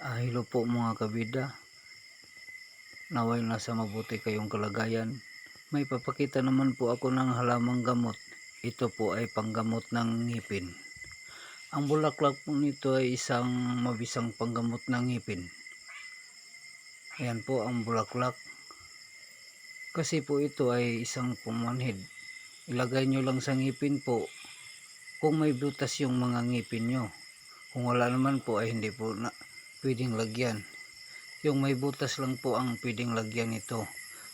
Ah, hello po mga kabida. Naway nasa mabuti kayong kalagayan. May papakita naman po ako ng halamang gamot. Ito po ay panggamot ng ngipin. Ang bulaklak po nito ay isang mabisang panggamot ng ngipin. Ayan po ang bulaklak. Kasi po ito ay isang pumanhid. Ilagay nyo lang sa ngipin po kung may butas yung mga ngipin nyo. Kung wala naman po ay hindi po na, pwedeng lagyan. Yung may butas lang po ang pwedeng lagyan ito.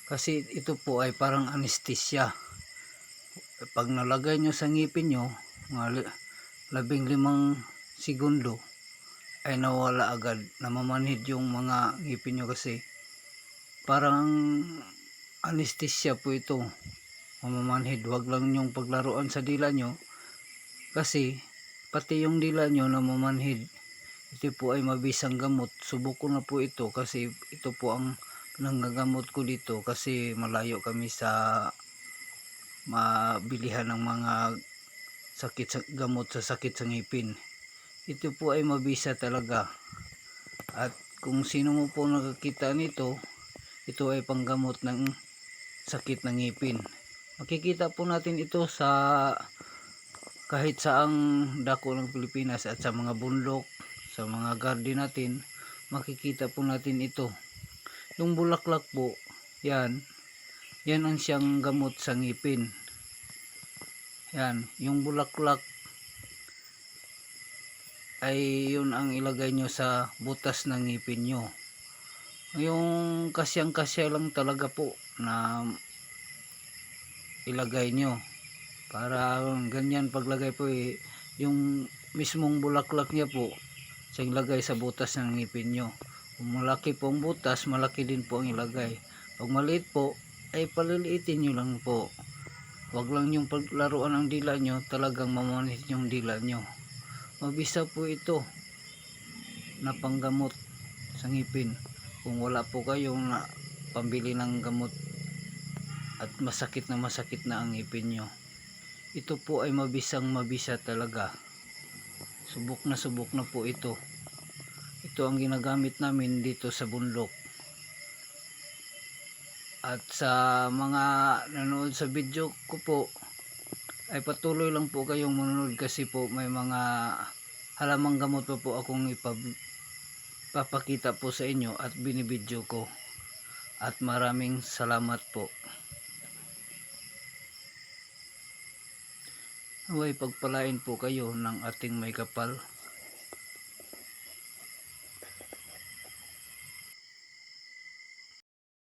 Kasi ito po ay parang anesthesia. Pag nalagay nyo sa ngipin nyo, mga labing limang segundo, ay nawala agad. Namamanhid yung mga ngipin nyo kasi parang anesthesia po ito. Mamamanhid. Huwag lang yung paglaruan sa dila nyo kasi pati yung dila nyo namamanhid ito po ay mabisang gamot. Subok ko na po ito kasi ito po ang nanggagamot ko dito kasi malayo kami sa mabilihan ng mga sakit sa gamot sa sakit sa ngipin. Ito po ay mabisa talaga. At kung sino mo po nakakita nito, ito ay panggamot ng sakit ng ngipin. Makikita po natin ito sa kahit saang dako ng Pilipinas at sa mga bundok sa mga garden natin makikita po natin ito. Yung bulaklak po yan. Yan ang siyang gamot sa ngipin. Yan yung bulaklak ay yun ang ilagay nyo sa butas ng ngipin nyo. Yung kasyang kasya lang talaga po na ilagay nyo. Para ganyan paglagay po eh, yung mismong bulaklak niya po sa ilagay sa butas ng ngipin nyo. Kung malaki po ang butas malaki din po ang ilagay. Pag maliit po ay paliliitin nyo lang po. Wag lang yung paglaruan ng dila nyo talagang mamanit yung dila nyo. Mabisa po ito na panggamot sa ngipin. Kung wala po kayong na pambili ng gamot at masakit na masakit na ang ngipin nyo. Ito po ay mabisang mabisa talaga subok na subok na po ito. Ito ang ginagamit namin dito sa bundok. At sa mga nanood sa video ko po ay patuloy lang po kayong manonood kasi po may mga halamang gamot pa po akong ipapakita po sa inyo at binibidyo ko. At maraming salamat po Huwag pagpalain po kayo ng ating may kapal